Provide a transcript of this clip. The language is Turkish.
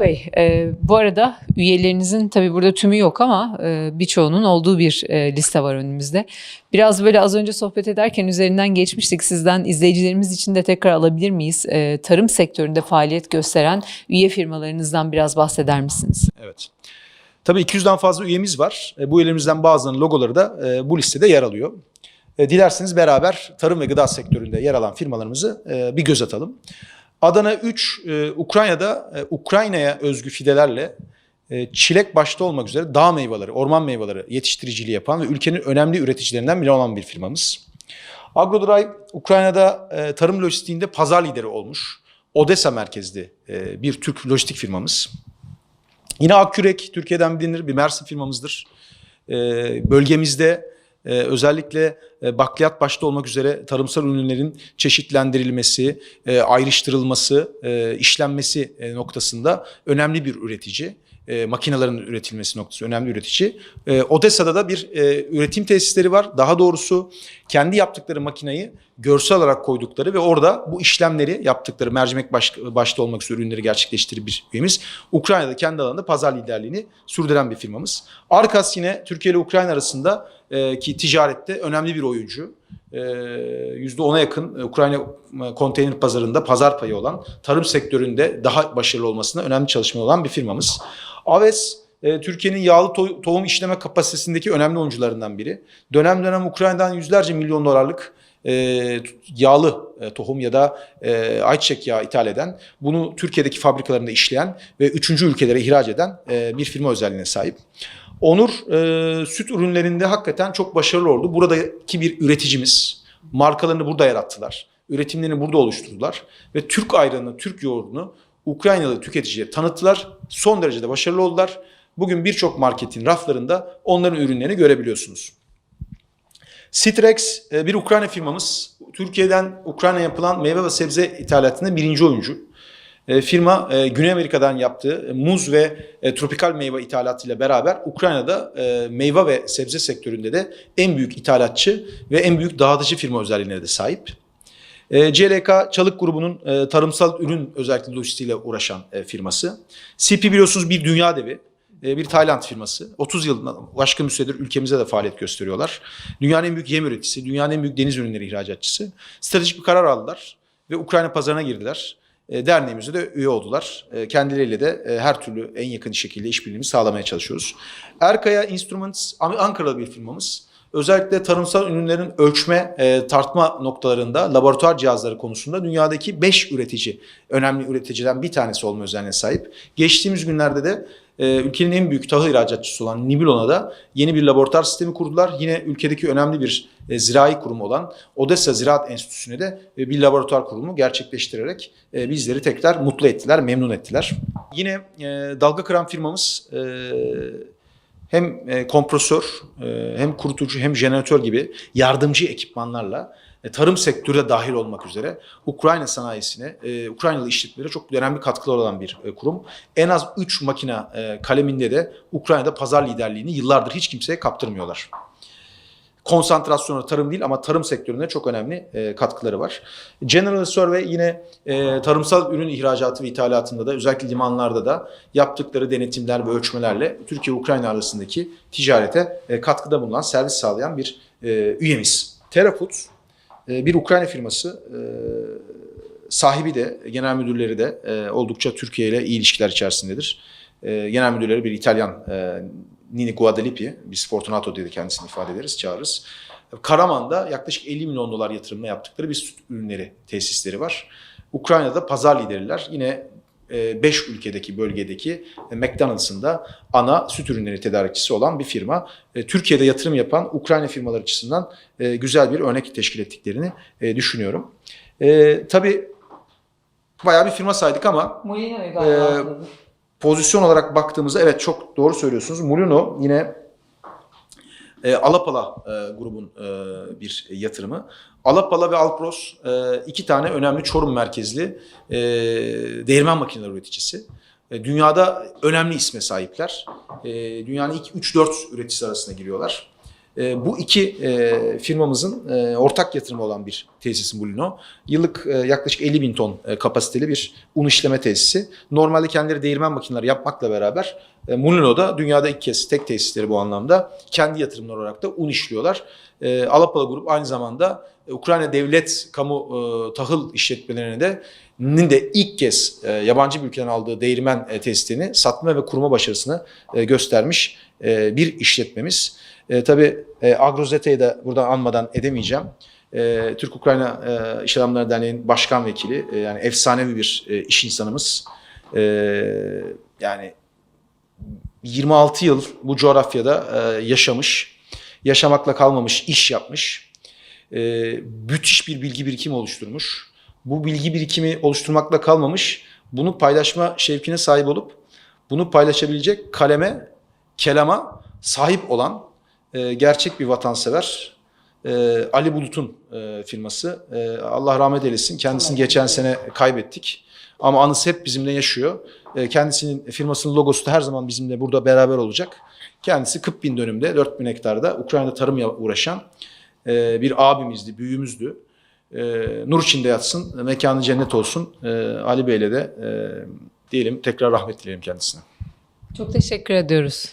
Bey, e, bu arada üyelerinizin tabii burada tümü yok ama e, birçoğunun olduğu bir e, liste var önümüzde. Biraz böyle az önce sohbet ederken üzerinden geçmiştik. Sizden izleyicilerimiz için de tekrar alabilir miyiz? E, tarım sektöründe faaliyet gösteren üye firmalarınızdan biraz bahseder misiniz? Evet. Tabii 200'den fazla üyemiz var. E, Bu üyelerimizden bazılarının logoları da e, bu listede yer alıyor. E, Dilerseniz beraber tarım ve gıda sektöründe yer alan firmalarımızı e, bir göz atalım. Adana 3, e, Ukrayna'da e, Ukrayna'ya özgü fidelerle e, çilek başta olmak üzere dağ meyveleri, orman meyveleri yetiştiriciliği yapan ve ülkenin önemli üreticilerinden biri olan bir firmamız. Agrodrive Ukrayna'da e, tarım lojistiğinde pazar lideri olmuş. Odessa merkezli e, bir Türk lojistik firmamız. Yine Akkürek Türkiye'den bilinir bir Mersin firmamızdır. Ee, bölgemizde e, özellikle e, bakliyat başta olmak üzere tarımsal ürünlerin çeşitlendirilmesi, e, ayrıştırılması, e, işlenmesi e, noktasında önemli bir üretici. E, makinelerin üretilmesi noktası önemli üretici. E, Odessa'da da bir e, üretim tesisleri var. Daha doğrusu kendi yaptıkları makinayı görsel olarak koydukları ve orada bu işlemleri yaptıkları mercimek baş, başta olmak üzere ürünleri gerçekleştirir bir üyemiz. Ukrayna'da kendi alanında pazar liderliğini sürdüren bir firmamız. Arkas yine Türkiye ile Ukrayna arasında e, ki ticarette önemli bir oyuncu. E, %10'a yakın e, Ukrayna e, konteyner pazarında pazar payı olan tarım sektöründe daha başarılı olmasına önemli çalışma olan bir firmamız. Aves e, Türkiye'nin yağlı to- tohum işleme kapasitesindeki önemli oyuncularından biri. Dönem dönem Ukrayna'dan yüzlerce milyon dolarlık e, yağlı e, tohum ya da e, ayçiçek yağı ithal eden, bunu Türkiye'deki fabrikalarında işleyen ve üçüncü ülkelere ihraç eden e, bir firma özelliğine sahip. Onur e, süt ürünlerinde hakikaten çok başarılı oldu. Buradaki bir üreticimiz. Markalarını burada yarattılar. Üretimlerini burada oluşturdular. Ve Türk ayranını, Türk yoğurdunu Ukraynalı tüketicilere tanıttılar. Son derecede başarılı oldular. Bugün birçok marketin raflarında onların ürünlerini görebiliyorsunuz. Citrex e, bir Ukrayna firmamız. Türkiye'den Ukrayna yapılan meyve ve sebze ithalatında birinci oyuncu. E, Firma e, Güney Amerika'dan yaptığı muz ve tropikal meyve ithalatıyla beraber Ukrayna'da meyve ve sebze sektöründe de en büyük ithalatçı ve en büyük dağıtıcı firma özelliğine de sahip. CLK Çalık grubunun tarımsal ürün özellikle lojistiğiyle uğraşan firması. CP biliyorsunuz bir dünya devi. E, Bir Tayland firması. 30 yıldan aşkın bir süredir ülkemize de faaliyet gösteriyorlar. Dünyanın en büyük yem üreticisi, dünyanın en büyük deniz ürünleri ihracatçısı. Stratejik bir karar aldılar ve Ukrayna pazarına girdiler. E, Derneğimize de üye oldular. E, Kendileriyle de e, her türlü en yakın şekilde işbirliğini sağlamaya çalışıyoruz. Erkaya Instruments An- Ankaralı bir firmamız. Özellikle tarımsal ürünlerin ölçme, e, tartma noktalarında laboratuvar cihazları konusunda dünyadaki 5 üretici, önemli üreticiden bir tanesi olma özelliğine sahip. Geçtiğimiz günlerde de e, ülkenin en büyük tahıl ihracatçısı olan Nibelon'a da yeni bir laboratuvar sistemi kurdular. Yine ülkedeki önemli bir e, zirai kurum olan Odessa Ziraat Enstitüsü'ne de e, bir laboratuvar kurumu gerçekleştirerek e, bizleri tekrar mutlu ettiler, memnun ettiler. Yine e, dalga kıran firmamız e, hem e, kompresör e, hem kurutucu hem jeneratör gibi yardımcı ekipmanlarla e, tarım sektörü de dahil olmak üzere Ukrayna sanayisine, Ukraynalı işletmelere çok önemli katkılar olan bir kurum. En az 3 makina kaleminde de Ukrayna'da pazar liderliğini yıllardır hiç kimseye kaptırmıyorlar. Konsantrasyonu tarım değil ama tarım sektöründe çok önemli e, katkıları var. General Survey yine e, tarımsal ürün ihracatı ve ithalatında da özellikle limanlarda da yaptıkları denetimler ve ölçmelerle Türkiye-Ukrayna arasındaki ticarete e, katkıda bulunan, servis sağlayan bir e, üyemiz. Terrafoods e, bir Ukrayna firması. E, sahibi de, genel müdürleri de e, oldukça Türkiye ile iyi ilişkiler içerisindedir. E, genel müdürleri bir İtalyan e, Nini Guadalipi, biz Fortunato diye de kendisini ifade ederiz, çağırırız. Karaman'da yaklaşık 50 milyon dolar yatırımla yaptıkları bir süt ürünleri tesisleri var. Ukrayna'da pazar lideriler. Yine 5 ülkedeki bölgedeki e, McDonald's'ın da ana süt ürünleri tedarikçisi olan bir firma. E, Türkiye'de yatırım yapan Ukrayna firmalar açısından e, güzel bir örnek teşkil ettiklerini e, düşünüyorum. E, tabii bayağı bir firma saydık ama Molino'yu galiba pozisyon olarak baktığımızda evet çok doğru söylüyorsunuz. Mulino yine e, Alapala e, grubun e, bir yatırımı. Alapala ve Alpros e, iki tane önemli Çorum merkezli e, değirmen makineleri üreticisi. E, dünyada önemli isme sahipler. E, dünyanın ilk 3-4 üreticisi arasına giriyorlar. E, bu iki e, firmamızın e, ortak yatırımı olan bir tesis Mulino. Yıllık e, yaklaşık 50 bin ton kapasiteli bir un işleme tesisi. Normalde kendileri değirmen makineleri yapmakla beraber e, Mulino'da dünyada ilk kez tek tesisleri bu anlamda kendi yatırımlar olarak da un işliyorlar. E, Alapala Grup aynı zamanda Ukrayna Devlet Kamu Tahıl işletmelerine de nin de ilk kez yabancı bir ülkeden aldığı değirmen e, testini satma ve kurma başarısını göstermiş bir işletmemiz. E, tabii e, Agrozete'yi de buradan anmadan edemeyeceğim. E, Türk-Ukrayna e, İş Adamları Derneği'nin başkan vekili, e, yani efsanevi bir e, iş insanımız. E, yani 26 yıl bu coğrafyada e, yaşamış, yaşamakla kalmamış, iş yapmış. E, müthiş bir bilgi birikimi oluşturmuş. Bu bilgi birikimi oluşturmakla kalmamış, bunu paylaşma şevkine sahip olup bunu paylaşabilecek kaleme, kelama sahip olan e, gerçek bir vatansever e, Ali Bulut'un e, firması. E, Allah rahmet eylesin. Kendisini geçen sene kaybettik. Ama anısı hep bizimle yaşıyor. E, kendisinin firmasının logosu da her zaman bizimle burada beraber olacak. Kendisi 40 bin dönümde, 4 bin hektarda Ukrayna tarımla uğraşan e, bir abimizdi, büyüğümüzdü. E, nur içinde yatsın, mekanı cennet olsun. E, Ali Bey'le de e, diyelim tekrar rahmet dileyelim kendisine. Çok teşekkür ediyoruz.